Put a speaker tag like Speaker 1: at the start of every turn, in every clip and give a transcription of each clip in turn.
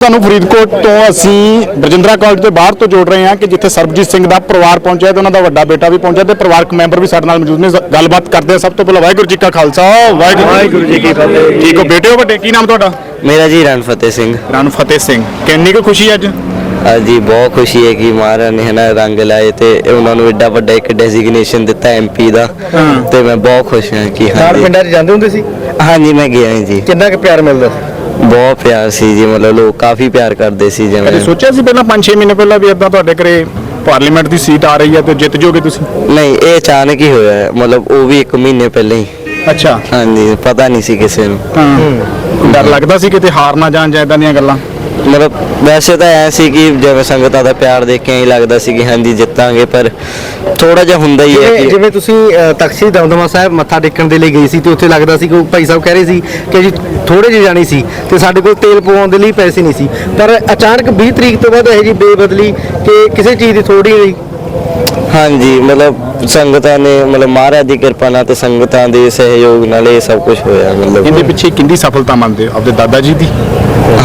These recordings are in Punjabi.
Speaker 1: ਤੁਹਾਨੂੰ ਫਰੀਦਕੋਟ ਤੋਂ ਅਸੀਂ ਬਰਜਿੰਦਰਾ ਕਾਲਜ ਦੇ ਬਾਹਰ ਤੋਂ ਜੋੜ ਰਹੇ ਹਾਂ ਕਿ ਜਿੱਥੇ ਸਰਬਜੀਤ ਸਿੰਘ ਦਾ ਪਰਿਵਾਰ ਪਹੁੰਚਿਆ ਤੇ ਉਹਨਾਂ ਦਾ ਵੱਡਾ ਬੇਟਾ ਵੀ ਪਹੁੰਚਿਆ ਤੇ ਪਰਿਵਾਰਕ ਮੈਂਬਰ ਵੀ ਸਾਡੇ ਨਾਲ ਮੌਜੂਦ ਨੇ। ਗੱਲਬਾਤ ਕਰਦੇ ਹਾਂ ਸਭ ਤੋਂ ਪਹਿਲਾਂ ਵਾਹਿਗੁਰੂ ਜੀ ਕਾ ਖਾਲਸਾ ਵਾਹਿਗੁਰੂ ਜੀ ਕੀ ਫਤਿਹ। ਠੀਕ ਹੋ ਬੇਟੇ ਹੋ ਵੱਡੇ? ਕੀ ਨਾਮ ਤੁਹਾਡਾ?
Speaker 2: ਮੇਰਾ ਜੀ ਰਣ ਫਤਿਹ ਸਿੰਘ।
Speaker 1: ਰਣ ਫਤਿਹ ਸਿੰਘ। ਕਿੰਨੀ ਕੁ ਖੁਸ਼ੀ ਅੱਜ?
Speaker 2: ਅੱਜ ਜੀ ਬਹੁਤ ਖੁਸ਼ੀ ਹੈ ਕਿ ਮਹਾਰਾਜ ਨੇ ਹਨਾ ਰੰਗ ਲਾਏ ਤੇ ਉਹਨਾਂ ਨੂੰ ਐਡਾ ਵੱਡਾ ਇੱਕ ਡੈਜ਼ਿਗਨੇਸ਼ਨ ਦਿੱਤਾ ਐਮਪੀ ਦਾ।
Speaker 1: ਹਾਂ।
Speaker 2: ਤੇ ਮੈਂ ਬਹੁਤ ਖੁਸ਼ ਹਾਂ ਕਿ
Speaker 3: ਚਾਰ
Speaker 2: ਹਾਂਜੀ।
Speaker 3: ਪਿੰਡਾਂ 'ਚ ਜਾਂਦੇ ਹੁੰਦੇ ਸੀ?
Speaker 2: ਹਾਂਜੀ ਮੈਂ ਗਿਆ ਹਾਂ ਜੀ।
Speaker 3: ਕਿੰਨਾ ਕੁ ਪਿਆਰ ਮਿਲਦਾ ਸੀ?
Speaker 2: ਬਹੁਤ ਪਿਆਰ ਸੀ ਜੀ ਮਤਲਬ ਲੋਕ ਕਾਫੀ ਪਿਆਰ ਕਰਦੇ ਸੀ
Speaker 1: ਕਦੇ
Speaker 2: ਜਿਵੇਂ
Speaker 1: ਸੋਚਿਆ ਸੀ ਪਹਿਲਾਂ 5-6 ਮਹੀਨੇ ਪਹਿਲਾਂ ਵੀ ਇਦਾਂ ਤੁਹਾਡੇ ਘਰੇ ਪਾਰਲੀਮੈਂਟ ਦੀ ਸੀਟ ਆ ਰਹੀ ਹੈ ਤੇ ਜਿੱਤ ਜਾਓਗੇ ਤੁਸੀਂ?
Speaker 2: ਨਹੀਂ ਇਹ ਅਚਾਨਕ ਹੀ ਹੋਇਆ ਹੈ ਮਤਲਬ ਉਹ ਵੀ ਇੱਕ ਮਹੀਨੇ ਪਹਿਲਾਂ ਹੀ।
Speaker 1: ਅੱਛਾ।
Speaker 2: ਹਾਂਜੀ ਪਤਾ ਨਹੀਂ ਸੀ ਕਿਸੇ ਨੂੰ।
Speaker 1: ਹਾਂ। ਡਰ ਲੱਗਦਾ ਸੀ ਕਿਤੇ ਹਾਰ ਨਾ ਜਾਣ ਜਾਂ ਇਦਾਂ ਦੀਆਂ ਗੱਲਾਂ?
Speaker 2: ਮਤਲਬ ਵੈਸੇ ਤਾਂ ਐ ਸੀ ਕਿ ਜਿਵੇਂ ਸੰਗਤਾਂ ਦਾ ਪਿਆਰ ਦੇਖ ਕੇ ਹੀ ਲੱਗਦਾ ਸੀ ਕਿ ਹਾਂਜੀ ਜਿੱਤਾਂਗੇ ਪਰ ਥੋੜਾ ਜਿਹਾ ਹੁੰਦਾ ਹੀ ਹੈ
Speaker 3: ਜਿਵੇਂ
Speaker 2: ਕਿ
Speaker 3: ਜਿਵੇਂ ਤੁਸੀਂ ਸ੍ਰੀ ਦਮਦਮਾ ਸਾਹਿਬ ਮੱਥਾ ਟੇਕਣ ਦੇ ਲਈ ਗਈ ਸੀ ਤੇ ਉੱਥੇ ਲੱਗਦਾ ਸੀ ਕਿ ਉਹ ਭਾਈ ਸਾਹਿਬ ਕਹਿ ਰਹੇ ਸੀ ਕਿ ਜੀ ਥੋੜੇ ਜਿਹੇ ਜਾਣੀ ਸੀ ਤੇ ਸਾਡੇ ਕੋਲ ਤੇਲ ਪਵਾਉਣ ਦੇ ਲਈ ਪੈਸੇ ਨਹੀਂ ਸੀ। ਪਰ ਅਚਾਨਕ 20 ਤਰੀਕ ਤੋਂ ਬਾਅਦ ਇਹ ਜੀ ਬੇਬਦਲੀ ਕਿ ਕਿਸੇ ਚੀਜ਼ ਦੀ ਥੋੜੀ ਨਹੀਂ
Speaker 2: ਹਾਂਜੀ ਮਤਲਬ ਸੰਗਤਾਂ ਨੇ ਮਤਲਬ ਮਹਾਰਾਜ ਦੀ ਕਿਰਪਾ ਨਾਲ ਤੇ ਸੰਗਤਾਂ ਦੇ ਸਹਿਯੋਗ ਨਾਲ ਇਹ ਸਭ ਕੁਝ ਹੋਇਆ ਮਤਲਬ।
Speaker 1: ਇਹਦੇ ਪਿੱਛੇ ਕਿੰਦੀ ਸਫਲਤਾ ਮੰਨਦੇ ਹੋ? ਆਪਦੇ ਦਾਦਾ ਜੀ ਦੀ?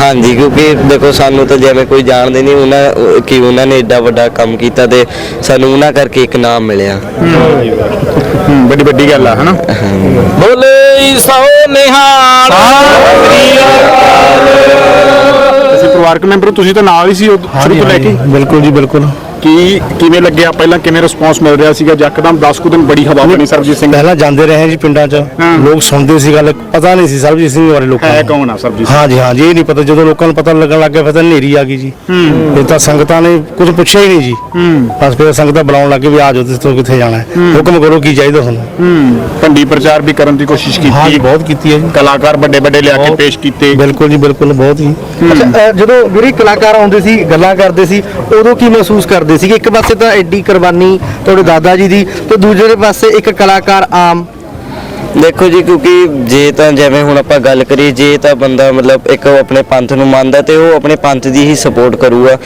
Speaker 2: ਹਾਂਜੀ ਕਿਉਂਕਿ ਦੇਖੋ ਸਾਨੂੰ ਤਾਂ ਜਿਵੇਂ ਕੋਈ ਜਾਣਦੇ ਨਹੀਂ ਉਹਨਾਂ ਕਿ ਉਹਨਾਂ ਨੇ ਏਡਾ ਵੱਡਾ ਕੰਮ ਕੀਤਾ ਤੇ ਸਾਨੂੰ ਉਹਨਾਂ ਕਰਕੇ ਇੱਕ ਨਾਮ ਮਿਲਿਆ।
Speaker 1: ਹੂੰ ਬੜੀ ਵੱਡੀ ਗੱਲ ਆ ਹਨਾ?
Speaker 2: ਬੋਲੇ ਸੋ ਨਿਹਾਲ।
Speaker 1: ਤੁਸੀਂ ਪਰਿਵਾਰਕ ਮੈਂਬਰ ਹੋ, ਤੁਸੀਂ ਤਾਂ ਨਾਲ ਹੀ ਸੀ ਸ਼ੁਰੂ ਤੋਂ ਲੈ ਕੇ?
Speaker 3: ਬਿਲਕੁਲ ਜੀ ਬਿਲਕੁਲ।
Speaker 1: ਕੀ ਕਿਵੇਂ ਲੱਗਿਆ? ਪਹਿਲਾਂ ਕਿਵੇਂ ਰਿਸਪੌਂਸ ਮਿਲ ਰਿਹਾ ਸੀਗਾ? ਜੱਕਦਮ 10 ਕੁ ਦਿਨ ਬੜੀ ਹਵਾ ਬਣੀ ਸਰਬਜੀਤ ਸਿੰਘ।
Speaker 4: ਪਹਿਲਾਂ ਜਾਂਦੇ ਰਹੇ ਜੀ ਪਿੰਡਾਂ 'ਚ।
Speaker 1: ਹਾਂ।
Speaker 4: ਲੋਕ ਸੁਣਦੇ ਸੀ ਗੱਲ ਪਤਾ ਨਹੀਂ ਸੀ ਸਰਬਜੀਤ ਸਿੰਘ ਬਾਰੇ ਲੋਕਾਂ
Speaker 1: ਹੈ
Speaker 4: ਨੂੰ।
Speaker 1: ਕੌਣ ਆ ਸਰਬਜੀਤ
Speaker 4: ਹਾਂ ਜੀ ਹਾਂ ਜੀ ਇਹ ਨਹੀਂ ਪਤਾ। ਜਦੋਂ ਲੋਕਾਂ ਨੂੰ ਪਤਾ ਲੱਗਣ ਲੱਗ ਗਿਆ ਫਿਰ ਤਾਂ ਹਨੇਰੀ ਆ ਗਈ ਜੀ।
Speaker 1: ਹੂੰ।
Speaker 4: ਇਹ ਤਾਂ ਸੰਗਤਾਂ ਨੇ ਕੁਝ ਪੁੱਛਿਆ ਹੀ ਨਹੀਂ ਜੀ।
Speaker 1: ਹੂੰ।
Speaker 4: ਬਸ ਫਿਰ ਸੰਗਤਾਂ ਬੁਲਾਉਣ ਲੱਗੇ ਵੀ ਆ ਜਾਓ ਤੁਸੀਂ ਤੋਂ ਕਿੱਥੇ ਜਾਣਾ ਹੈ। ਹੁਕਮ ਕਰੋ ਕੀ ਚਾਹੀਦਾ ਤੁਹਾਨੂੰ।
Speaker 1: ਹੂੰ। ਭੰਡੀ ਪ੍ਰਚਾਰ ਵੀ ਕਰਨ ਦੀ ਕੋਸ਼ਿਸ਼
Speaker 4: ਹਾਂ ਜੀ
Speaker 1: ਕੀਤੀ
Speaker 4: ਬਹੁਤ ਕੀਤੀ ਹੈ ਜੀ।
Speaker 1: ਕਲਾਕਾਰ ਵੱਡੇ ਵੱਡੇ ਲਿਆ ਕੇ ਪੇਸ਼ ਕੀਤੇ।
Speaker 4: ਬਿਲਕੁਲ ਜੀ ਬਿਲਕੁਲ ਬਹੁਤ ਹੀ।
Speaker 3: ਅੱਛਾ ਜਦੋਂ ਵੀਰੇ ਕਲਾਕਾਰ ਆਉਂਦੇ ਸੀ ਗੱਲਾਂ ਕਰਦੇ ਸੀ ਉਦੋਂ ਕੀ ਮਹਿਸੂਸ ਕਰਦੇ ਸੀ ਇੱਕ ਪਾਸੇ ਤਾਂ ਐਡੀ ਕੁਰਬਾਨੀ ਤੁਹਾਡੇ ਦਾਦਾ ਜੀ ਦੀ ਤੇ ਦੂਜੇ ਪਾਸੇ ਇੱਕ ਕਲਾਕਾਰ ਆਮ
Speaker 2: ਦੇਖੋ ਜੀ ਕਿਉਂਕਿ ਜੇ ਤਾਂ ਜਿਵੇਂ ਹੁਣ ਆਪਾਂ ਗੱਲ ਕਰੀਏ ਜੇ ਤਾਂ ਬੰਦਾ ਮਤਲਬ ਇੱਕ ਆਪਣੇ ਪੰਥ ਨੂੰ ਮੰਨਦਾ ਤੇ ਉਹ ਆਪਣੇ ਪੰਥ ਦੀ ਹੀ ਸਪੋਰਟ ਕਰੂਗਾ।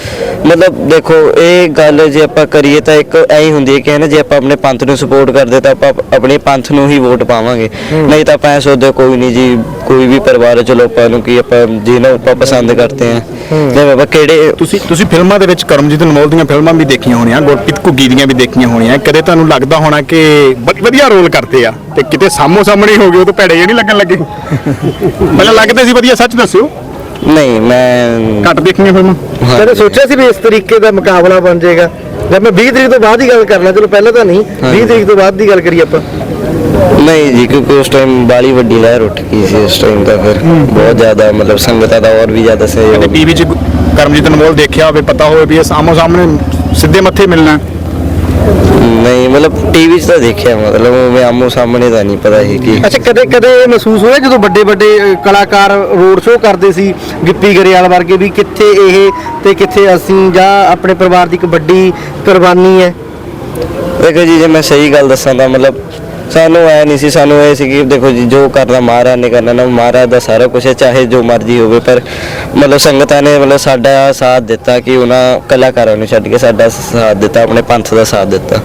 Speaker 2: ਮਤਲਬ ਦੇਖੋ ਇਹ ਗੱਲ ਜੇ ਆਪਾਂ ਕਰੀਏ ਤਾਂ ਇੱਕ ਐਂ ਹੀ ਹੁੰਦੀ ਹੈ ਕਿ ਨਾ ਜੇ ਆਪਾਂ ਆਪਣੇ ਪੰਥ ਨੂੰ ਸਪੋਰਟ ਕਰਦੇ ਤਾਂ ਆਪਾਂ ਆਪਣੇ ਪੰਥ ਨੂੰ ਹੀ ਵੋਟ ਪਾਵਾਂਗੇ। ਨਹੀਂ ਤਾਂ ਆਪਾਂ ਐਂ ਸੋਚਦੇ ਕੋਈ ਨਹੀਂ ਜੀ ਕੋਈ ਵੀ ਪਰਿਵਾਰ ਹੈ, ਚਲੋ ਆਪਾਂ ਨੂੰ ਕੀ ਆਪਾਂ ਜਿਹਨੂੰ ਆਪਾਂ ਪਸੰਦ ਕਰਦੇ ਆ ਜਿਵੇਂ ਆਪਾਂ ਕਿਹੜੇ
Speaker 1: ਤੁਸੀਂ ਤੁਸੀਂ ਫਿਲਮਾਂ ਦੇ ਵਿੱਚ ਕਰਮਜੀਤ ਅਨਮੋਲ ਦੀਆਂ ਫਿਲਮਾਂ ਵੀ ਦੇਖੀਆਂ ਹੋਣੀਆਂ ਗੁਰਪ੍ਰੀਤ ਘੁੱਗੀ ਦੀਆਂ ਵੀ ਦੇਖੀਆਂ ਹੋਣੀਆਂ। ਕਦੇ ਤੁਹਾਨੂੰ ਲੱਗਦਾ ਹੋਣਾ ਕਿ ਵਧੀਆ ਰੋਲ ਕਰਦੇ ਆ ਤੇ ਕਿਤੇ ਸਾਹਮੋ ਸਾਹਮਣੇ ਹੋ ਗਏ ਉਹ ਤਾਂ ਭੈੜੇ ਜਿਹੇ ਨਹੀਂ ਲੱਗਣ ਲੱਗੇ। ਪਹਿਲਾਂ ਲੱਗਦੇ ਸੀ ਵਧੀਆ ਸੱਚ ਦੱਸਿਓ।
Speaker 2: ਨਹੀਂ ਮੈਂ
Speaker 1: ਘੱਟ ਦੇਖੀਆਂ ਫਿਲਮਾਂ।
Speaker 3: ਕਦੇ ਸੋਚਿਆ ਸੀ ਵੀ ਇਸ ਤਰੀਕੇ ਦਾ ਮੁਕਾਬਲਾ ਬਣ ਜਾਏਗਾ। ਜਦ ਮੈਂ 20 ਤਰੀਕ ਤੋਂ ਬਾਅਦ ਹੀ ਗੱਲ ਕਰਨਾ ਚਲੋ ਪਹਿਲਾਂ ਤਾਂ ਨਹੀਂ 20 ਤਰੀਕ ਤੋਂ ਬਾਅਦ ਦੀ ਗੱਲ ਕਰੀਏ ਆਪਾਂ।
Speaker 2: ਨਹੀਂ ਜੀ ਕਿਉਂਕਿ ਉਸ ਟਾਈਮ ਬਾਲੀ ਵੱਡੀ ਲਹਿਰ ਉੱਠ ਗਈ ਸੀ ਉਸ ਟਾਈਮ ਤਾਂ ਫਿਰ। ਬਹੁਤ ਜ਼ਿਆਦਾ ਮਤਲਬ ਸੰਗਤਾਂ ਦਾ ਹੋਰ ਵੀ ਜ਼ਿਆਦਾ
Speaker 1: ਕਦੇ
Speaker 2: ਸਹਿਯੋਗ
Speaker 1: ਟੀਵੀ 'ਚ ਕਰਮਜੀਤ ਅਨਮੋਲ ਦੇਖਿਆ ਹੋਵੇ ਪਤਾ ਹੋਵੇ ਵੀ ਇਹ ਸਾਹਮੋ ਸਾਹਮਣੇ ਸਿੱਧੇ ਮੱਥੇ ਮਿਲਣਾ। ਹੈ।
Speaker 2: ਨਹੀਂ ਮਤਲਬ ਟੀਵੀ 'ਚ ਤਾਂ ਦੇਖਿਆ ਮਤਲਬ ਮੈਂ ਆਮੋ ਸਾਹਮਣੇ ਤਾਂ ਨਹੀਂ ਪਤਾ ਸੀ ਕਿ
Speaker 3: ਅੱਛਾ ਕਦੇ ਕਦੇ ਇਹ ਮਹਿਸੂਸ ਹੋਇਆ ਜਦੋਂ ਵੱਡੇ ਵੱਡੇ ਕਲਾਕਾਰ ਰੋਡ ਸ਼ੋਅ ਕਰਦੇ ਸੀ ਗਿੱਪੀ ਗਰੇਵਾਲ ਵਰਗੇ ਵੀ ਕਿੱਥੇ ਇਹ ਤੇ ਕਿੱਥੇ ਅਸੀਂ ਜਾਂ ਆਪਣੇ ਪਰਿਵਾਰ ਦੀ ਇੱਕ ਵੱਡੀ ਕੁਰਬਾਨੀ ਹੈ?
Speaker 2: ਦੇਖੋ ਜੀ ਜੇ ਮੈਂ ਸਹੀ ਗੱਲ ਦੱਸਾਂ ਤਾਂ ਮਤਲਬ ਸਾਨੂੰ ਐ ਨਹੀਂ ਸੀ ਸਾਨੂੰ ਇਹ ਸੀ ਕਿ ਦੇਖੋ ਜੀ ਜੋ ਕਰਨਾ ਮਹਾਰਾਜ ਨੇ ਕਰਨਾ ਨਾ ਮਹਾਰਾਜ ਦਾ ਸਾਰਾ ਕੁਝ ਹੈ ਚਾਹੇ ਜੋ ਮਰਜ਼ੀ ਹੋਵੇ ਪਰ ਮਤਲਬ ਸੰਗਤਾਂ ਨੇ ਮਤਲਬ ਸਾਡਾ ਸਾਥ ਦਿੱਤਾ ਕਿ ਉਹਨਾਂ ਕਲਾਕਾਰਾਂ ਨੂੰ ਛੱਡ ਕੇ ਸਾਡਾ ਸਾਥ ਦਿੱਤਾ ਆਪਣੇ ਪੰਥ ਦਾ ਸਾਥ ਦਿੱਤਾ।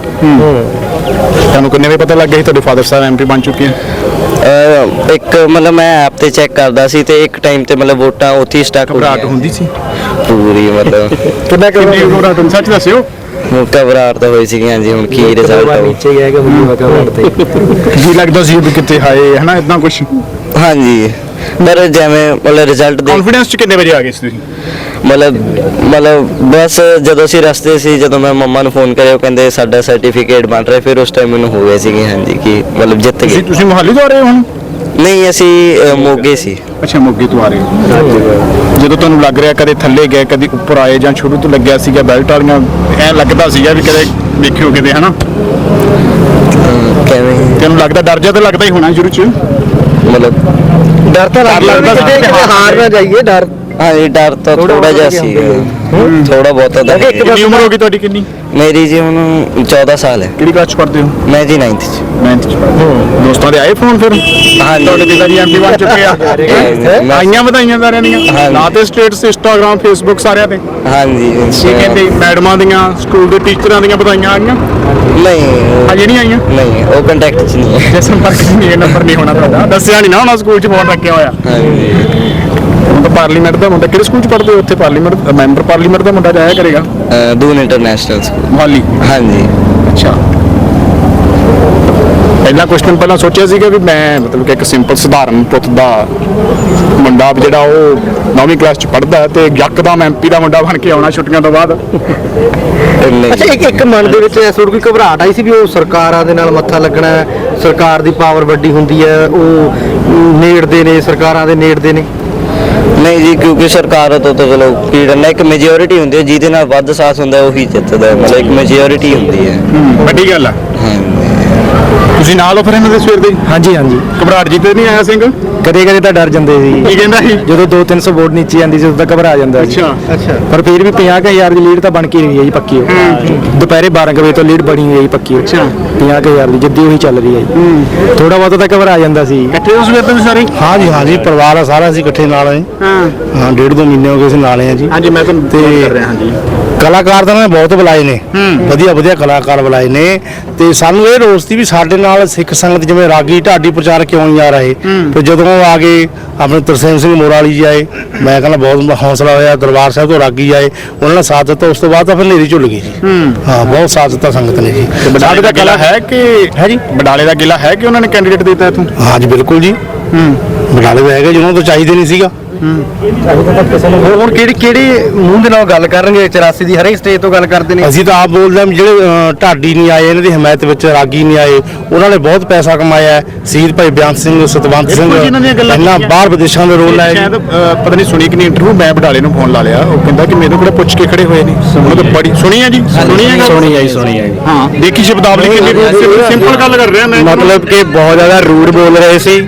Speaker 1: ਤੁਹਾਨੂੰ ਕਿੰਨੇ ਵਜੇ ਪਤਾ ਲੱਗ ਗਿਆ ਸੀ ਤੁਹਾਡੇ ਫਾਦਰ ਸਾਹਿਬ ਐਮਪੀ ਬਣ ਚੁੱਕੇ ਆ?
Speaker 2: ਅਹ ਇੱਕ ਮਤਲਬ ਮੈਂ ਐਪ ਤੇ ਚੈੱਕ ਕਰਦਾ ਸੀ ਤੇ ਇੱਕ ਟਾਈਮ ਤੇ ਮਤਲਬ ਵੋਟਾਂ ਉੱਥੇ ਹੀ ਸਟਕ ਹੋ ਗਈਆਂ।
Speaker 1: ਹੁੰਦੀ ਸੀ।
Speaker 2: ਪੂਰੀ ਮਤਲਬ।
Speaker 3: ਕਿੰਨਾ
Speaker 1: ਕਿੰਨੀ ਹੁੰਦੀ ਸੱਚ ਦੱਸਿਓ।
Speaker 2: ਘਬਰਾਹਟ ਤਾਂ ਹੋਈ ਸੀਗੀ ਹਾਂਜੀ ਹੁਣ ਕੀ ਰਿਜ਼ਲਟ ਆਊ।
Speaker 3: ਗਿਆ ਕਿ ਹੁੰਦੀ ਵਕਾ ਵੜਦੇ
Speaker 1: ਜੀ ਲੱਗਦਾ ਸੀ ਵੀ ਕਿੱਥੇ ਹਾਏ ਹਨਾ ਇਦਾਂ ਕੁਝ
Speaker 2: ਹਾਂਜੀ ਪਰ ਜਿਵੇਂ ਮਤਲਬ ਰਿਜ਼ਲਟ ਦੇ
Speaker 1: ਕੌਨਫੀਡੈਂਸ 'ਚ ਕਿੰਨੇ ਵਜੇ ਆ ਗਏ ਸੀ ਤੁਸੀਂ?
Speaker 2: ਮਤਲਬ ਮਤਲਬ ਬਸ ਜਦੋਂ ਅਸੀਂ ਰਸਤੇ ਸੀ ਜਦੋਂ ਮੈਂ ਮੰਮਾ ਨੂੰ ਫੋਨ ਕਰਿਆ ਉਹ ਕਹਿੰਦੇ ਸਾਡਾ ਸਰਟੀਫਿਕੇਟ ਬਣ ਰਿਹਾ ਫਿਰ ਉਸ ਟਾਈਮ ਮੈਨੂੰ ਹੋ ਗਿਆ ਸੀਗੀ ਹਾਂਜੀ ਕਿ ਮਤਲਬ ਜਿੱਤ
Speaker 1: ਤੁਸੀਂ
Speaker 2: ਗਏ।
Speaker 1: ਤੁਸੀਂ ਮੋਹਾਲੀ ਆ ਰਹੇ ਹੋ ਹੁਣ?
Speaker 2: ਨਹੀਂ ਅਸੀਂ ਮੋਗੇ ਸੀ।
Speaker 1: ਅੱਛਾ ਮੋਗੇ ਤੋਂ ਆ ਰਹੇ ਹੋ। ਜਦੋਂ ਤੁਹਾਨੂੰ ਲੱਗ ਰਿਹਾ ਕਦੇ ਥੱਲੇ ਗਏ ਕਦੇ ਉੱਪਰ ਆਏ ਜਾਂ ਸ਼ੁਰੂ ਤੋਂ ਲੱਗਿਆ ਸੀਗਾ ਬੈਲਟ ਵਾਲੀਆਂ ਐ ਲੱਗਦਾ ਸੀਗਾ ਵੀ ਕਦੇ ਵੇਖਿਓ ਕਿਤੇ ਹਨਾ?
Speaker 2: ਕਿਵੇਂ?
Speaker 1: ਤੈਨੂੰ ਲੱਗਦਾ ਡਰ ਤਾਂ ਲੱਗਦਾ ਹੀ ਹੋਣਾ ਸ਼ੁਰੂ 'ਚ?
Speaker 2: ਮਤਲਬ
Speaker 3: ਡਰ ਤਾਂ
Speaker 1: ਲੱਗਦਾ ਸੀ ਕਿ
Speaker 3: ਹਾਰ ਨਾ ਜਾਈਏ ਡਰ।
Speaker 2: ਹਾਂਜੀ ਡਰ ਤਾਂ ਥੋੜਾ ਜਿਹਾ ਸੀ ਥੋੜਾ ਬਹੁਤਾ ਤਾਂ
Speaker 3: ਇੱਕ
Speaker 2: ਹੈ।
Speaker 1: ਕਿੰਨੀ ਉਮਰ ਹੋ ਗਈ ਤੁਹਾਡੀ ਕਿੰਨੀ?
Speaker 2: ਮੇਰੀ ਜੀ ਹੁਣ 14 ਸਾਲ ਹੈ।
Speaker 1: ਕਿਹੜੀ ਕਲਾਸ 'ਚ ਪੜ੍ਹਦੇ ਹੋ?
Speaker 2: ਮੈਂ ਜੀ 9th ਚ।
Speaker 1: 9th 'ਚ ਦੋਸਤਾਂ ਦੇ ਆਏ ਫੋਨ ਫਿਰ?
Speaker 2: ਹਾਂਜੀ।
Speaker 1: ਤੁਹਾਡੇ ਪਿਤਾ ਜੀ ਐਮਪੀ ਬਣ ਚੁੱਕੇ ਆ। ਆਈਆਂ ਵਧਾਈਆਂ ਸਾਰਿਆਂ ਦੀਆਂ। ਨਾ ਤੇ ਸਟੇਟਸ ਇੰਸਟਾਗ੍ਰam ਫੇਸਬੁੱਕ ਸਾਰਿਆਂ ਤੇ।
Speaker 2: ਹਾਂਜੀ
Speaker 1: ਕੀ ਕਹਿੰਦੇ ਮੈਡਮਾਂ ਦੀਆਂ ਸਕੂਲ ਦੇ ਟੀਚਰਾਂ ਦੀਆਂ ਵਧਾਈਆਂ ਆਈਆਂ
Speaker 2: ਨਹੀਂ।
Speaker 1: ਹਜੇ ਨਹੀਂ ਆਈਆਂ?
Speaker 2: ਨਹੀਂ ਉਹ ਕੰਟੈਕਟ ਚ ਨਹੀਂ ਹੈ।
Speaker 1: ਜੇ ਸੰਪਰਕ 'ਚ ਨਹੀਂ ਇਹ ਨੰਬਰ ਨਹੀਂ ਹੋਣਾ ਤੁਹਾਡਾ। ਦੱਸਿਆ ਨਹੀਂ ਨਾ ਉਹਨਾਂ ਸਕੂਲ 'ਚ ਫੋਨ ਰੱਖਿਆ ਹੋਇਆ।
Speaker 2: ਹਾਂਜੀ।
Speaker 1: ਪਾਰਲੀਮੈਂਟ ਦਾ ਮੁੰਡਾ ਕਿਹੜੇ ਸਕੂਲ ਚ ਪੜ੍ਹਦੇ ਹੋ ਉੱਥੇ ਪਾਰਲੀਮੈਂਟ ਮੈਂਬਰ ਪਾਰਲੀਮੈਂਟ ਦਾ ਮੁੰਡਾ ਜਾਇਆ ਕਰੇਗਾ?
Speaker 2: Doon international school.
Speaker 1: ਮੁਹਾਲੀ।
Speaker 2: ਹਾਂਜੀ।
Speaker 1: ਅੱਛਾ। ਪਹਿਲਾਂ ਕੁਝ ਦਿਨ ਪਹਿਲਾਂ ਸੋਚਿਆ ਸੀਗਾ ਵੀ ਮੈਂ ਮਤਲਬ ਕਿ ਇੱਕ ਸਿੰਪਲ ਸਧਾਰਨ ਪੁੱਤ ਦਾ ਮੁੰਡਾ ਵੀ ਜਿਹੜਾ ਉਹ 9ਵੀਂ ਕਲਾਸ ਚ ਪੜ੍ਹਦਾ ਤੇ ਯਕਦਮ ਐਮਪੀ ਦਾ ਮੁੰਡਾ ਬਣ ਕੇ ਆਉਣਾ ਛੁੱਟੀਆਂ ਤੋਂ ਬਾਅਦ।
Speaker 3: ਅੱਛਾ ਇੱਕ ਇੱਕ ਮਨ ਦੇ ਵਿੱਚ ਐਸਾ ਕੋਈ ਘਬਰਾਹਟ ਆਈ ਸੀ ਵੀ ਉਹ ਸਰਕਾਰਾਂ ਦੇ ਨਾਲ ਮੱਥਾ ਲੱਗਣਾ ਹੈ, ਸਰਕਾਰ ਦੀ ਪਾਵਰ ਵੱਡੀ ਹੁੰਦੀ ਹੈ ਉਹ ਨੇੜਦੇ ਨੇ ਸਰਕਾਰਾਂ ਦੇ ਨੇੜਦੇ ਨੇ?
Speaker 2: ਨਹੀਂ ਜੀ ਕਿਉਂਕਿ ਸਰਕਾਰ ਤੋਂ ਤਾਂ ਚਲੋ ਕੀ ਕਰਨਾ ਇੱਕ ਮੈਜੋਰਿਟੀ ਹੁੰਦੀ ਹੈ ਜਿਹਦੇ ਨਾਲ ਵੱਧ ਸਾਥ ਹੁੰਦਾ ਉਹੀ ਜਿੱਤਦਾ ਹੈ। ਮਤਲਬ ਇੱਕ ਮੈਜੋਰਿਟੀ ਹੁੰਦੀ ਹੈ।
Speaker 1: ਵੱਡੀ ਗੱਲ ਆ। ਤੁਸੀਂ ਨਾਲ ਹੋ ਫਿਰ ਇਹਨਾਂ ਦੇ ਸਵੇਰ ਦੇ?
Speaker 3: ਹਾਂਜੀ ਹਾਂਜੀ।
Speaker 1: ਘਬਰਾਹਟ ਜੀ ਤੇ ਨਹੀਂ ਆਇਆ ਸਿੰਘ?
Speaker 3: ਕਦੇ ਕਦੇ ਤਾਂ ਡਰ ਜਾਂਦੇ ਸੀ।
Speaker 1: ਕੀ ਕਹਿੰਦਾ ਸੀ?
Speaker 3: ਜਦੋਂ 2-300 ਵੋਟ ਨੀਚੇ ਜਾਂਦੀ ਸੀ ਉਦੋਂ ਤਾਂ ਘਬਰਾ ਜਾਂਦਾ ਸੀ।
Speaker 1: ਅੱਛਾ।
Speaker 3: ਅੱਛਾ। ਪਰ ਫਿਰ ਵੀ 50000 ਦੀ ਲੀਡ ਤਾਂ ਬਣ ਕੇ ਰਹੀ ਹੈ ਜੀ ਪੱਕੀ। ਉਹ। ਦੁਪਹਿਰੇ 12 ਕੁ ਵਜੇ ਤੋਂ ਲੀਡ ਬਣੀ ਹੋਈ ਹੈ ਜੀ ਪੱਕੀ। ਅੱਛਾ। 50000 ਦੀ ਜਿੱਦੀ ਉਹੀ ਚੱਲ ਰਹੀ ਹੈ ਜੀ। ਥੋੜਾ ਬਹੁਤਾ ਤਾਂ ਘਬਰਾ ਜਾਂਦਾ ਸੀ।
Speaker 1: ਇਕੱਠੇ ਹੋ ਸਵੇਰ ਦੇ ਸਾਰੇ?
Speaker 4: ਹਾਂ ਜੀ ਹਾਂ ਜੀ ਪਰਿਵਾਰ ਆ ਸਾਰਾ ਅਸੀਂ ਇਕੱਠੇ ਨਾਲ ਆਏ।
Speaker 1: ਹਾਂ।
Speaker 4: ਹਾਂ ਡੇਢ ਦੋ ਮਹੀਨੇ ਹੋ ਗਏ ਅਸੀਂ ਨਾਲ ਆਏ ਹਾਂ ਜੀ।
Speaker 1: ਹਾਂਜੀ ਮੈਂ ਤੁਹਾਨੂੰ ਫੋਨ ਕਰ ਰਿਹਾ ਹਾਂਜੀ।
Speaker 4: ਕਲਾਕਾਰ ਤਾਂ ਨੇ ਬਹੁਤ ਬੁਲਾਏ ਨੇ। ਵਧੀਆ ਵਧੀਆ ਕਲਾਕਾਰ ਬੁਲਾਏ ਨੇ। ਤੇ ਸਾਨੂੰ ਇਹ ਰੋਸ ਸੀ ਵੀ ਸਾਡੇ ਨਾਲ ਸਿੱਖ ਸੰਗਤ ਜਿਵੇਂ ਰਾਗੀ ਢਾਡੀ ਪ੍ਰਚਾਰ ਕਿਉਂ ਨਹੀਂ ਆ ਰਹੇ? ਤੇ ਜਦੋਂ ਆ ਗਏ ਆਪਣੇ ਤਰਸੇਮ ਸਿੰਘ ਮੋਰਾਲੀ ਜੀ ਆਏ ਮੈਂ ਕਹਿੰਦਾ ਬਹੁਤ ਹੌਸਲਾ ਹੋਇਆ ਦਰਬਾਰ ਸਾਹਿਬ ਤੋਂ ਰਾਗੀ ਆਏ ਉਹਨਾਂ ਨੇ ਸਾਥ ਦਿੱਤਾ ਉਸ ਤੋਂ ਬਾਅਦ ਤਾਂ ਫਿਰ ਨੇਰੀ ਝੁੱਲ ਗਈ ਜੀ। ਹਾਂ। ਬਹੁਤ ਸਾਥ ਦਿੱਤਾ ਸੰਗਤ ਨੇ ਜੀ।
Speaker 1: ਬਡਾਲੇ ਦਾ ਕਿਲਾ ਹੈ ਕਿ
Speaker 4: ਹੈ ਜੀ।
Speaker 1: ਬਡਾਲੇ ਦਾ ਕਿਲਾ ਹੈ ਕਿ ਉਹਨਾਂ ਨੇ ਕੈਂਡੀਡੇਟ ਦਿੱਤਾ ਇਥੋਂ?
Speaker 4: ਹਾਂ ਜੀ ਬਿਲਕੁਲ ਜੀ। ਬਟਾਲੇ ਦਾ ਹੈਗਾ ਜਿਹਨਾਂ ਤੋਂ ਚਾਹੀਦੇ ਨਹੀਂ ਸੀਗਾ।
Speaker 3: ਹੁਣ ਹੁਣ ਕਿਹੜੀ ਕਿਹੜੇ ਮੂੰਹ ਦੇ ਨਾਲ ਗੱਲ ਕਰਨਗੇ? 84 ਦੀ ਹਰੇਕ ਸਟੇਜ ਤੋਂ ਗੱਲ ਕਰਦੇ ਨੇ।
Speaker 4: ਅਸੀਂ ਤਾਂ ਆਪ ਬੋਲਦੇ ਹਾਂ ਜਿਹੜੇ ਢਾਡੀ ਨਹੀਂ ਆਏ ਇਹਨਾਂ ਦੀ ਹਮਾਇਤ ਵਿੱਚ ਰਾਗੀ ਨਹੀਂ ਆਏ ਉਹਨਾਂ ਨੇ ਬਹੁਤ ਪੈਸਾ ਕਮਾਇਆ ਸ਼ਹੀਦ ਭਾਈ ਬਿਆਨ ਸਿੰਘ ਸਤਵੰਤ ਸਿੰਘ ਇਹਨਾਂ। ਬਾਹਰ ਵਿਦੇਸ਼ਾਂ ਦੇ ਰੋਲ ਲਾਏ
Speaker 1: ਸ਼ਾਇਦ ਪਤਾ ਨਹੀਂ ਸੁਣੀ ਕਿ ਨਹੀਂ ਇੰਟਰਵਿਊ ਮੈਂ ਬਡਾਲੇ ਨੂੰ ਫੋਨ ਲਾ ਲਿਆ। ਉਹ ਕਹਿੰਦਾ ਕਿ ਮੈਨੂੰ ਕਿਹੜਾ ਪੁੱਛ ਕੇ ਖੜੇ ਹੋਏ ਨੇ। ਉਹਨਾਂ ਤੋਂ ਬੜੀ ਸੁਣੀ ਹੈ ਜੀ? ਸੁਣੀ ਹੈ?
Speaker 3: ਸੁਣੀ ਹੈ ਸੁਣੀ ਹੈ
Speaker 1: ਦੇਖੀ ਸ਼ਬਦਾਵਲੀ ਕਿੰਨੀ ਸਿੰਪਲ ਗੱਲ ਕਰ ਰਿਹਾ ਮੈਂ।
Speaker 3: ਮਤਲਬ ਕਿ ਬਹੁਤ ਜ਼ਿਆਦਾ ਰੂਡ ਬੋਲ ਰਹੇ ਸੀ।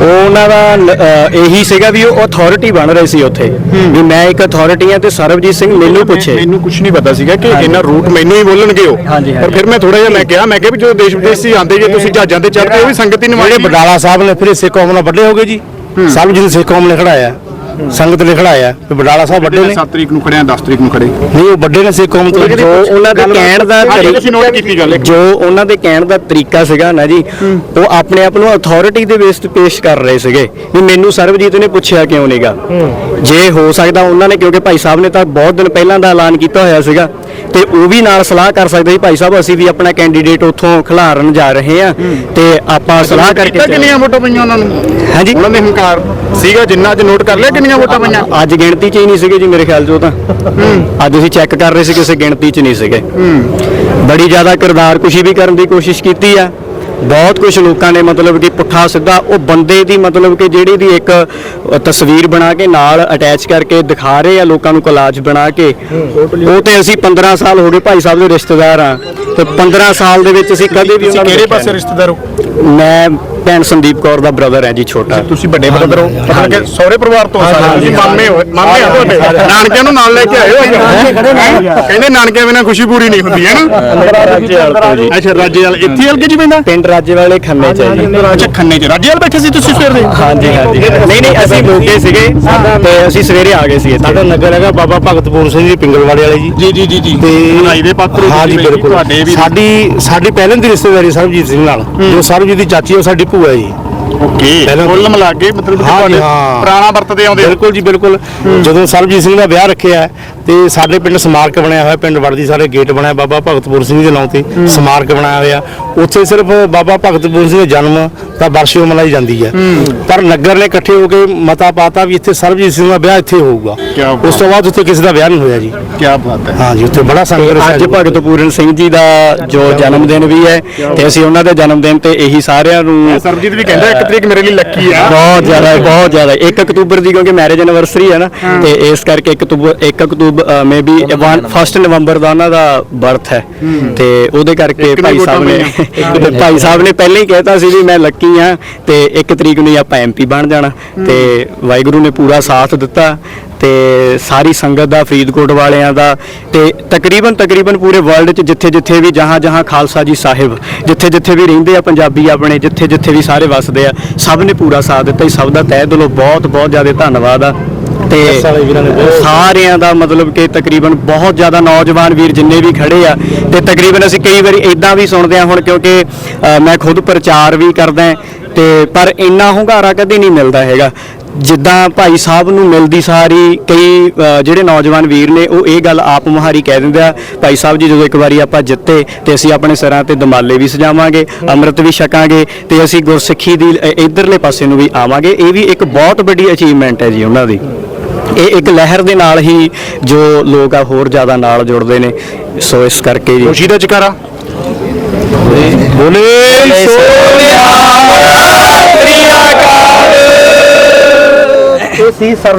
Speaker 3: ਉਹਨਾਂ ਦਾ ਅਹ ਇਹੀ ਸੀਗਾ ਵੀ ਉਹ ਅਥਾਰਟੀ ਬਣ ਰਹੇ ਸੀ ਉੱਥੇ। ਵੀ ਮੈਂ ਇੱਕ ਅਥਾਰਟੀ ਹਾਂ ਤੇ ਸਰਬਜੀਤ ਸਿੰਘ ਮੈਨੂੰ ਪੁੱਛੇ।
Speaker 1: ਮੈਨੂੰ ਕੁਝ ਨਹੀਂ ਪਤਾ ਸੀਗਾ ਕਿ ਇਹਨਾਂ ਰੂਟ ਮੈਨੂੰ ਹੀ ਬੋਲਣਗੇ ਉਹ।
Speaker 3: ਹਾਂਜੀ, ਹਾਂਜੀ।
Speaker 1: ਪਰ ਫਿਰ ਮੈਂ ਥੋੜਾ ਜਿਹਾ ਮੈਂ ਕਿਹਾ ਮੈਂ ਕਿਹਾ ਵੀ ਜਦੋਂ ਦੇਸ਼ ਵਿਦੇਸ਼ ਸੀ ਆਉਂਦੇ ਜੇ ਤੁਸੀਂ ਜਹਾਜ਼ਾਂ ਤੇ ਚੜ੍ਹਦੇ ਉਹ ਵੀ ਸੰਗਤ ਹੀ
Speaker 4: ਜਿਹੜੇ
Speaker 1: ਨਿਵਾਜੀ
Speaker 4: ਬਡਾਲਾ ਸਾਹਿਬ ਨੇ ਫਿਰ ਸਿੱਖ ਕੌਮ ਨਾਲ ਵੱਡੇ ਹੋ ਗਏ ਜੀ। ਸਭ ਜਿਹਨੇ ਸਿੱਖ ਕੌਮ ਨੇ ਖੜਾਇਆ। ਸੰਗਤ ਨੇ ਖੜਾਇਆ ਵੀ ਬਡਾਲਾ ਸਾਹਿਬ ਵੱਡੇ ਨੇ।
Speaker 1: 7 ਤਰੀਕ ਨੂੰ ਖੜਿਆ 10 ਤਰੀਕ ਨੂੰ ਖੜੇ।
Speaker 4: ਨਹੀਂ ਉਹ ਵੱਡੇ ਨੇ ਸਿੱਖ ਕੌਮ ਤੋਂ।
Speaker 3: ਜੋ ਉਹਨਾਂ ਦੇ ਕਹਿਣ ਦਾ। ਜੋ ਉਹਨਾਂ ਦੇ ਕਹਿਣ ਦਾ ਤਰੀਕਾ ਸੀਗਾ ਨਾ ਜੀ ਉਹ ਆਪਣੇ ਆਪ ਨੂੰ ਅਥਾਰਟੀ ਦੇ ਬੇਸ ਤੇ ਪੇਸ਼ ਕਰ ਰਹੇ ਸੀਗੇ। ਵੀ ਮੈਨੂੰ ਸਰਬਜੀਤ ਨੇ ਪੁੱਛਿਆ ਕਿਉਂ ਨਹੀਂਗਾ ਜੇ ਹੋ ਸਕਦਾ ਉਹਨਾਂ ਨੇ ਕਿਉਂਕਿ ਭਾਈ ਸਾਹਿਬ ਨੇ ਤਾਂ ਬਹੁਤ ਦਿਨ ਪਹਿਲਾਂ ਦਾ ਐਲਾਨ ਕੀਤਾ ਹੋਇਆ ਸੀਗਾ ਤੇ ਉਹ ਵੀ ਨਾਲ ਸਲਾਹ ਕਰ ਸਕਦੇ ਸੀ ਭਾਈ ਸਾਹਿਬ ਅਸੀਂ ਵੀ ਆਪਣਾ ਕੈਂਡੀਡੇਟ ਉੱਥੋਂ ਖਿਲਾਰਨ ਜਾ ਰਹੇ ਆ ਤੇ ਆਪਾਂ ਸਲਾਹ ਕਰਕੇ
Speaker 1: ਕਿੰਨੀਆਂ ਵੋਟਾਂ ਪਈਆਂ ਉਹਨਾਂ ਨੂੰ?
Speaker 3: ਹਾਂਜੀ।
Speaker 1: ਉਹਨਾਂ ਦੇ ਹੰਕਾਰ। ਸੀਗਾ ਜਿੰਨਾ ਅੱਜ ਨੋਟ ਕਰ ਲਿਆ ਕਿੰਨੀਆਂ ਵੋਟਾਂ ਪਈਆਂ?
Speaker 3: ਅੱਜ ਗਿਣਤੀ 'ਚ ਹੀ ਨਹੀਂ ਸੀਗੇ ਜੀ ਮੇਰੇ ਖਿਆਲ 'ਚ ਉਹ ਤਾਂ। ਅੱਜ ਅਸੀਂ ਚੈੱਕ ਕਰ ਰਹੇ ਸੀ ਕਿਸੇ ਗਿਣਤੀ 'ਚ ਨਹੀਂ ਸੀਗੇ। ਬੜੀ ਜ਼ਿਆਦਾ ਕਿਰਦਾਰ ਕੁਸ਼ੀ ਵੀ ਕਰਨ ਦੀ ਕੋਸ਼ਿਸ਼ ਕੀਤੀ ਆ। ਬਹੁਤ ਕੁਝ ਲੋਕਾਂ ਨੇ ਮਤਲਬ ਕਿ ਪੁੱਠਾ ਸਿੱਧਾ ਉਹ ਬੰਦੇ ਦੀ ਮਤਲਬ ਕਿ ਜਿਹੜੀ ਦੀ ਇੱਕ ਤਸਵੀਰ ਬਣਾ ਕੇ ਨਾਲ ਅਟੈਚ ਕਰਕੇ ਦਿਖਾ ਰਹੇ ਆ ਲੋਕਾਂ ਨੂੰ ਕੋਲਾਜ ਬਣਾ ਕੇ। ਉਹ ਤੇ ਅਸੀਂ 15 ਸਾਲ ਹੋ ਗਏ ਭਾਈ ਸਾਹਿਬ ਦੇ ਰਿਸ਼ਤੇਦਾਰ ਆ। ਤੇ 15 ਸਾਲ ਦੇ ਵਿੱਚ ਅਸੀਂ ਕਦੇ ਵੀ ਉਹਨਾਂ ਨੂੰ
Speaker 1: ਕਿਹੜੇ ਪਾਸੇ ਰਿਸ਼ਤੇਦਾਰ ਹੋ।
Speaker 3: ਮੈਂ ਭੈਣ ਸੰਦੀਪ ਕੌਰ ਦਾ ਬ੍ਰਦਰ ਹੈ ਜੀ ਛੋਟਾ।
Speaker 1: ਤੁਸੀਂ ਵੱਡੇ ਬ੍ਰਦਰ ਹੋ। ਮਤਲਬ ਕਿ ਸਹੁਰੇ ਪਰਿਵਾਰ ਤੋਂ ਸਾਰੇ। ਤੁਸੀਂ ਮਾਮੇ ਹੋ ਮਾਮੇ ਆ ਤੁਹਾਡੇ। ਨਾਨਕਿਆਂ ਨੂੰ ਨਾਲ ਲੈ ਕੇ ਆਏ ਹੋ ਕਹਿੰਦੇ ਨਾਨਕਿਆਂ ਬਿਨਾਂ ਖੁਸ਼ੀ ਪੂਰੀ ਨਹੀਂ ਹੁੰਦੀ ਹੈ ਨਾ? ਅੱਛਾ ਰਾਜੇ ਵਾਲ ਇੱਥੇ ਹਲਕੇ ਚ ਪੈਂਦਾ?
Speaker 3: ਪਿੰਡ ਰਾਜੇ ਵਾਲੇ ਖੰਨੇ ਚ ਹੈ ਜੀ।
Speaker 1: ਅੱਛਾ ਖੰਨੇ ਚ। ਰਾਜੇ ਵਾਲ ਬੈਠੇ ਸੀ ਤੁਸੀਂ ਸਵੇਰ ਦੇ?
Speaker 3: ਹਾਂਜੀ ਹਾਂਜੀ। ਨਹੀਂ ਨਹੀਂ ਅਸੀਂ ਮੋਗੇ ਸੀਗੇ ਤੇ ਅਸੀਂ ਸਵੇਰੇ ਆ ਗਏ ਸੀ ਇੱਥੇ।
Speaker 4: ਸਾਡਾ ਨਗਰ ਹੈਗਾ ਬਾਬਾ ਭਗਤਪੁਰ ਸਿੰਘ ਜੀ ਪਿੰਗਲਵਾੜੇ ਵਾਲੇ ਜੀ।
Speaker 1: ਜੀ ਜੀ ਜੀ ਜੀ।
Speaker 4: ਤੇ
Speaker 1: ਬਣਾਈ ਦੇ ਪਾਤਰ ਹੋ
Speaker 4: ਹਾਂ ਜੀ ਬਿਲਕੁਲ।
Speaker 1: ਤੁਹਾਡੇ ਵੀ
Speaker 4: ਸਾਡੀ ਸਾਡੀ ਪਹਿਲਾਂ ਦੀ ਰਿਸ਼ਤੇਦਾਰੀ ਸਰਬਜੀਤ ਸਿੰਘ ਨਾਲ ਜੋ ਸਰਬਜੀਤ ਦੀ ਚਾਚੀ ਉਹ ਸਾਡੀ ਭੂਆ ਹੈ ਜੀ।
Speaker 1: ਓਕੇ
Speaker 4: ਪਹਿਲਾਂ
Speaker 1: ਕੁੱਲ ਮਿਲਾ ਕੇ ਮਤਲਬ ਕਿ
Speaker 4: ਹਾਂ ਜੀ,
Speaker 1: ਤੁਹਾਡੇ
Speaker 4: ਹਾਂ।
Speaker 1: ਪੁਰਾਣਾ ਵਰਤਦੇ ਆਉਂਦੇ ਹੋ।
Speaker 4: ਬਿਲਕੁਲ ਜੀ ਬਿਲਕੁਲ। ਜਦੋਂ ਸਰਬਜੀਤ ਸਿੰਘ ਦਾ ਵਿਆਹ ਰੱਖਿਆ ਹੈ, ਤੇ ਸਾਡੇ ਪਿੰਡ ਸਮਾਰਕ ਬਣਿਆ ਹੋਇਆ ਪਿੰਡ ਵੜਦੀ ਸਾਰੇ ਗੇਟ ਬਣਿਆ ਬਾਬਾ ਭਗਤਪੁਰ ਸਿੰਘ ਦੇ ਨਾਂ ਤੇ ਸਮਾਰਕ ਬਣਾਇਆ ਹੋਇਆ। ਉੱਥੇ ਸਿਰਫ ਬਾਬਾ ਭਗਤਪੁਰ ਸਿੰਘ ਦੇ ਜਨਮ ਦਾ ਵਰਸ਼ੀ ਮਨਾਈ ਜਾਂਦੀ ਹੈ। ਪਰ ਨਗਰ ਨੇ ਇਕੱਠੇ ਹੋ ਕੇ ਮਤਾ ਪਾਤਾ ਵੀ ਇੱਥੇ ਸਰਬਜੀਤ ਸਿੰਘ ਦਾ ਵਿਆਹ ਇੱਥੇ ਹੋਊਗਾ।
Speaker 1: ਕਿਆ ਬਾਤ।
Speaker 4: ਉਸ ਤੋਂ ਬਾਅਦ ਉੱਥੇ ਕਿਸੇ ਦਾ ਵਿਆਹ ਨਹੀਂ ਹੋਇਆ ਜੀ।
Speaker 1: ਕੀ ਬਾਤ ਹੈ।
Speaker 4: ਹਾਂ ਜੀ ਉੱਥੇ ਬੜਾ ਸੰਘਰਸ਼
Speaker 3: ਅੱਜ
Speaker 4: ਹੈ
Speaker 3: ਭਗਤ ਪੂਰਨ ਸਿੰਘ ਜੀ ਦਾ ਜੋ ਜਨਮ ਦਿਨ ਵੀ ਹੈ ਤੇ ਅਸੀਂ ਉਹਨਾਂ ਦੇ ਜਨਮ ਦਿਨ ਤੇ ਇਹੀ ਸਾਰਿਆਂ ਨੂੰ
Speaker 1: ਸਰਬਜੀਤ ਵੀ ਕਹਿੰਦਾ ਇੱਕ ਤਰੀਕ ਮੇਰੇ ਲਈ ਲੱਕੀ ਆ।
Speaker 3: ਬਹੁਤ ਜ਼ਿਆਦਾ ਬਹੁਤ ਜ਼ਿਆਦਾ। 1 ਅਕਤੂਬਰ ਦੀ ਕਿਉਂਕਿ ਮੈਰਿਜ ਐਨਵਰਸਰੀ ਹੈ ਨਾ ਤੇ ਇਸ ਕਰਕੇ 1 ਅਕਤੂਬਰ 1 ਅਕਤੂਬਰ ਮੇ ਬੀ 1 ਨਵੰਬਰ ਦਾ ਉਹਨਾਂ ਦਾ ਬਰਥ ਹੈ। ਤੇ ਉਹਦੇ ਕਰਕੇ ਭਾਈ ਸਾਹਿਬ ਨੇ ਭਾਈ ਸਾਹਿਬ ਨੇ ਪਹਿਲਾਂ ਹੀ ਕਹਿਤਾ ਸੀ ਵੀ ਮੈਂ ਲੱਕੀ ਆ ਤੇ 1 ਤਰੀਕ ਨੂੰ ਆਪਾਂ ਐਮਪੀ ਬਣ ਜਾਣਾ। ਤੇ ਵਾਹਿਗੁਰੂ ਨੇ ਪੂਰਾ ਸਾਥ ਦਿੱਤਾ। ਤੇ ਸਾਰੀ ਸੰਗਤ ਦਾ ਫਰੀਦਕੋਟ ਵਾਲਿਆਂ ਦਾ ਤੇ ਤਕਰੀਬਨ ਤਕਰੀਬਨ ਪੂਰੇ ਵਰਲਡ 'ਚ ਜਿੱਥੇ ਜਿੱਥੇ ਵੀ ਜਹਾਂ ਜਹਾਂ ਖਾਲਸਾ ਜੀ ਸਾਹਿਬ ਜਿੱਥੇ ਜਿੱਥੇ ਵੀ ਰਹਿੰਦੇ ਆ ਪੰਜਾਬੀ ਆਪਣੇ ਜਿੱਥੇ ਜਿੱਥੇ ਵੀ ਸਾਰੇ ਵੱਸਦੇ ਆ ਸਭ ਨੇ ਪੂਰਾ ਸਾਥ ਦਿੱਤਾ ਜੀ ਸਭ ਦਾ ਤਹਿ ਦਿਲੋਂ ਬਹੁਤ ਬਹੁਤ ਜ਼ਿਆਦਾ ਧੰਨਵਾਦ ਆ। ਤੇ ਸਾਰਿਆਂ ਦਾ ਮਤਲਬ ਕਿ ਤਕਰੀਬਨ ਬਹੁਤ ਜ਼ਿਆਦਾ ਨੌਜਵਾਨ ਵੀਰ ਜਿੰਨੇ ਵੀ ਖੜੇ ਆ ਤੇ ਤਕਰੀਬਨ ਅਸੀਂ ਕਈ ਵਾਰੀ ਇਦਾਂ ਵੀ ਸੁਣਦੇ ਆ ਹੁਣ ਕਿਉਂਕਿ ਮੈਂ ਖੁਦ ਪ੍ਰਚਾਰ ਵੀ ਕਰਦਾ ਤੇ ਪਰ ਇੰਨਾ ਹੁੰਗਾਰਾ ਕਦੇ ਨਹੀਂ ਮਿਲਦਾ ਹੈਗਾ। ਜਿੱਦਾਂ ਭਾਈ ਸਾਹਿਬ ਨੂੰ ਮਿਲਦੀ ਸਾਰੀ ਕਈ ਜਿਹੜੇ ਨੌਜਵਾਨ ਵੀਰ ਨੇ ਉਹ ਇਹ ਗੱਲ ਆਪ ਮੁਹਾਰੀ ਕਹਿ ਦਿੰਦੇ ਆ ਭਾਈ ਸਾਹਿਬ ਜੀ ਜਦੋਂ ਇੱਕ ਵਾਰੀ ਆਪਾਂ ਜਿੱਤੇ ਤੇ ਅਸੀਂ ਆਪਣੇ ਸਿਰਾਂ ਤੇ ਦਮਾਲੇ ਵੀ ਸਜਾਵਾਂਗੇ ਅੰਮ੍ਰਿਤ ਵੀ ਛਕਾਂਗੇ ਤੇ ਅਸੀਂ ਗੁਰਸਿੱਖੀ ਦੀ ਇਧਰਲੇ ਪਾਸੇ ਨੂੰ ਵੀ ਆਵਾਂਗੇ ਇਹ ਵੀ ਇੱਕ ਬਹੁਤ ਵੱਡੀ ਅਚੀਵਮੈਂਟ ਹੈ ਜੀ ਉਹਨਾਂ ਦੀ। ਇਹ ਇੱਕ ਲਹਿਰ ਦੇ ਨਾਲ ਹੀ ਜੋ ਲੋਕ ਆ ਹੋਰ ਜ਼ਿਆਦਾ ਨਾਲ ਜੁੜਦੇ ਨੇ ਸੋ ਇਸ ਕਰਕੇ ਜੀ।
Speaker 1: ਖੁਸ਼ੀ ਦਾ ਜਕਾਰਾ ਬੋਲੇ
Speaker 4: ਇਹ ਸੀ ਸਰਵ